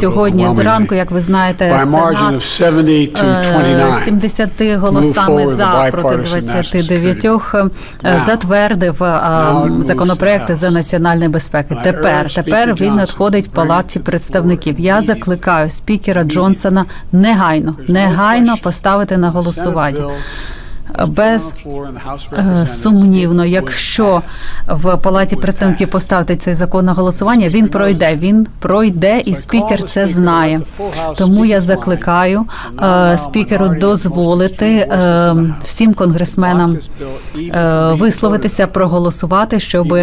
Сьогодні зранку, як ви знаєте, Сенат 70 to е, 29. 70 голосами за проти bipartisan 29 е, затвердив е, законопроекти за національну безпеку. I Тепер тепер він надходить палаті представників. Я закликаю спікера Джонсона негайно, негайно поставити на голосування. Без Е, Сумнівно, якщо в палаті представників поставити цей закон на голосування, він пройде. Він пройде, і спікер це знає. Тому я закликаю е, спікеру дозволити е, всім конгресменам висловитися, проголосувати, щоб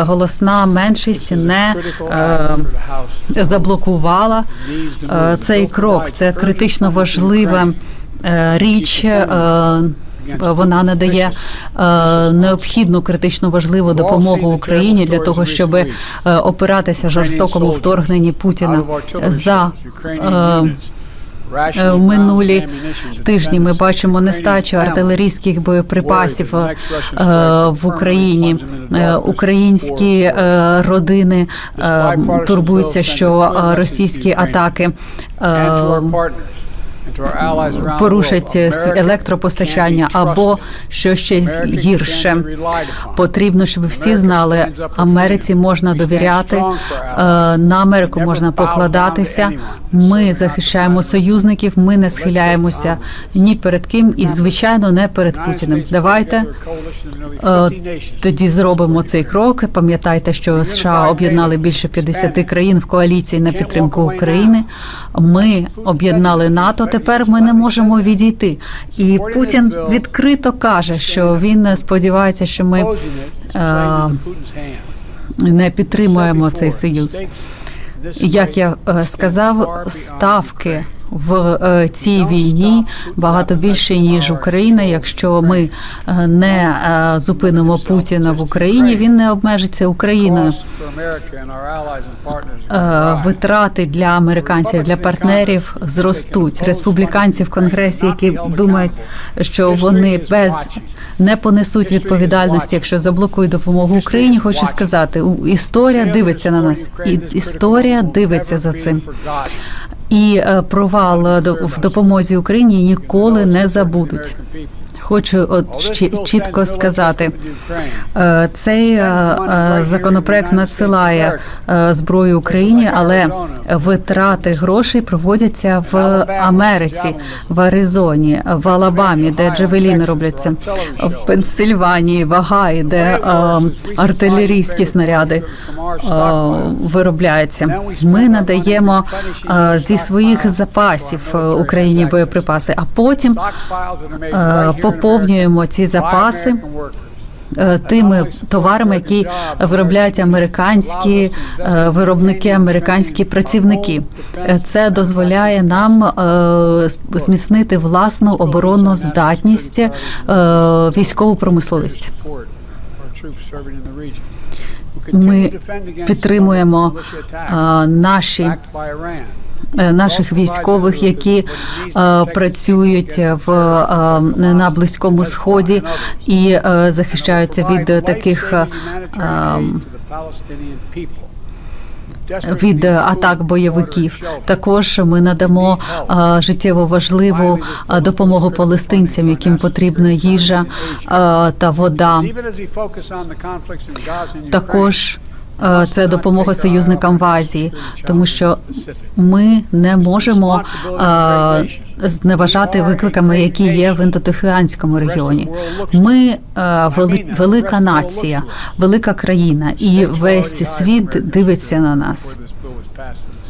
голосна меншість не заблокувала цей крок. Це критично важлива річ. Вона надає е, необхідну критично важливу допомогу Україні для того, щоб е, опиратися жорстокому вторгненні Путіна за е, минулі тижні ми бачимо нестачу артилерійських боєприпасів в Україні. Українські родини турбуються, що російські атаки порушать с- електропостачання або що ще гірше. Потрібно, щоб всі знали, Америці можна довіряти, е, на Америку можна покладатися. Ми захищаємо союзників, ми не схиляємося ні перед ким, і звичайно не перед Путіним. Давайте е, тоді зробимо цей крок. Пам'ятайте, що США об'єднали більше 50 країн в коаліції на підтримку України. Ми об'єднали НАТО. Тепер ми не можемо відійти. І Путін відкрито каже, що він сподівається, що ми е, не підтримуємо цей союз. Як я е, сказав, ставки в е, цій війні багато більше ніж Україна. Якщо ми е, не е, зупинимо Путіна в Україні, він не обмежиться Україною. Витрати для американців для партнерів зростуть. Республіканці в конгресі, які думають, що вони без не понесуть відповідальності, якщо заблокують допомогу Україні. Хочу сказати, історія дивиться на нас, і історія дивиться за цим. І е, провал е, в допомозі Україні ніколи не забудуть. Хочу от чітко сказати, е, цей е, е, законопроект надсилає зброю Україні, але витрати грошей проводяться в Америці, в Аризоні, в Алабамі, де джавеліни робляться, в Пенсильванії, в Агаї, де артилерійські снаряди виробляються. Ми надаємо зі своїх запасів Україні боєприпаси, а потім е, поповнюємо ці запаси е, тими товарами, які виробляють американські е, виробники, американські працівники. Е, Це дозволяє нам зміцнити власну оборонну здатність, військову промисловість. Ми підтримуємо наші наших військових, які е, працюють в е, на близькому сході і е, захищаються від таких е, від атак бойовиків. Також ми надамо е, життєво важливу е, допомогу палестинцям, яким потрібна їжа е, та вода. Також е, це допомога союзникам в Азії, тому що ми не можемо е, зневажати викликами, які є в індотихіанському регіоні. Ми е, вели, велика нація, велика країна, і весь світ дивиться на нас.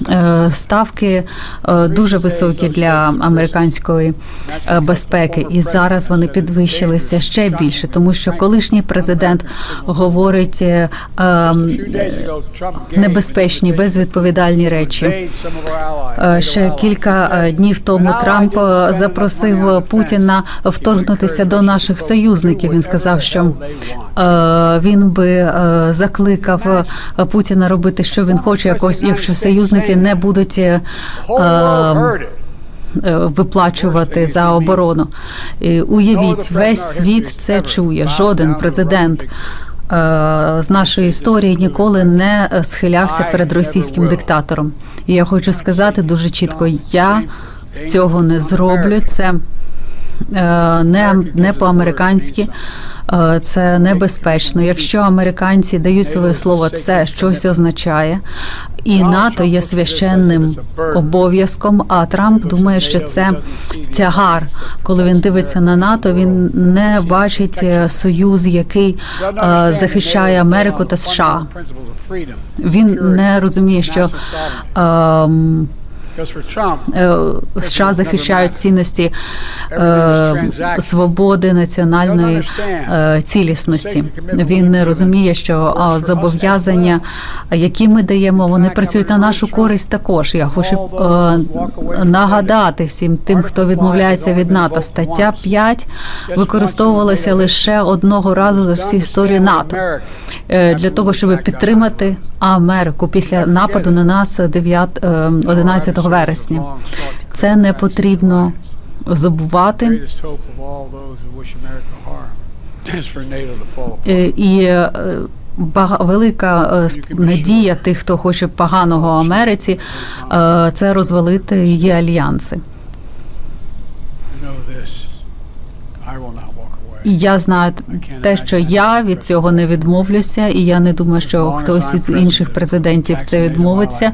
Е, Ставки е, дуже високі для американської е, безпеки, і зараз вони підвищилися ще більше, тому що колишній президент говорить е, е, небезпечні, безвідповідальні речі. Ще кілька днів тому Трамп запросив Путіна вторгнутися до наших союзників. Він сказав, що він би закликав Путіна робити, що він хоче, якось, якщо союзники не будуть. е, е, е, Виплачувати за оборону, уявіть, весь світ це чує. Жоден президент з нашої історії ніколи не е, схилявся перед російським диктатором. І я хочу сказати дуже чітко: я цього не зроблю. Це е, не, не по-американськи. Е, Це небезпечно. Якщо американці дають своє слово, це щось означає. І НАТО є священним обов'язком. А Трамп думає, що це тягар. Коли він дивиться на НАТО, він не бачить е, союз, який е, захищає Америку та США. Він не розуміє, що е, США захищають цінності е, свободи національної е, цілісності. Він не розуміє, що зобов'язання, які ми даємо, вони працюють на нашу користь. Також. Я хочу е, нагадати всім тим, хто відмовляється від НАТО. Стаття 5 використовувалася лише одного разу за всю історію НАТО. Е, для того, щоб підтримати Америку після нападу на нас 9, е, 11 вересня. Це не потрібно забувати. Е, І е, велика е, надія тих, хто хоче поганого Америці, це розвалити її альянси. Я знаю те, що я від цього не відмовлюся, і я не думаю, що хтось із інших президентів це відмовиться.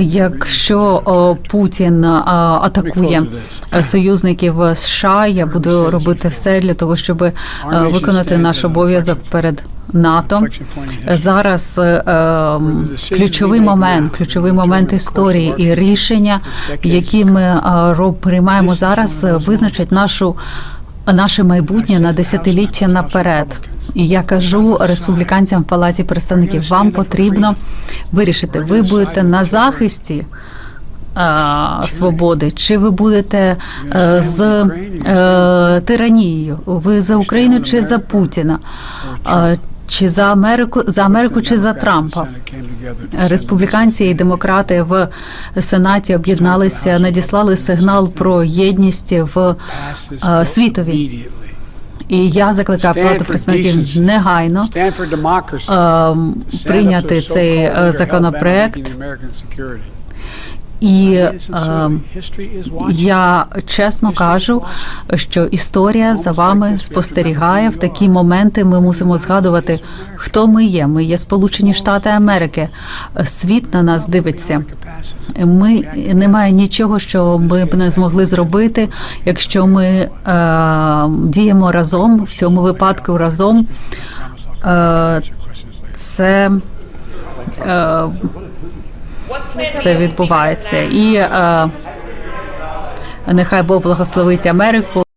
Якщо Путін атакує союзників США, я буду робити все для того, щоб виконати наш обов'язок перед НАТО. Зараз е, е, ключовий момент, ключовий момент історії і рішення, які ми е, приймаємо зараз, е, визначать нашу. Наше майбутнє на десятиліття наперед. І я кажу республіканцям в палаті представників: вам потрібно вирішити, ви будете на захисті свободи, чи ви будете е, з е, тиранією? Ви за Україну чи за Путіна? Чи за Америку за Америку, чи за Трампа? Республіканці і демократи в сенаті об'єдналися, надіслали сигнал про єдність в е, світові. І я закликаю палату представників негайно е, прийняти цей законопроект. І е, я чесно кажу, що історія за вами спостерігає в такі моменти. Ми мусимо згадувати, хто ми є. Ми є Сполучені Штати Америки. Світ на нас дивиться. Ми немає нічого, що ми б не змогли зробити, якщо ми е, діємо разом в цьому випадку разом. Е, це е, це відбувається. І е, нехай Бог благословить Америку.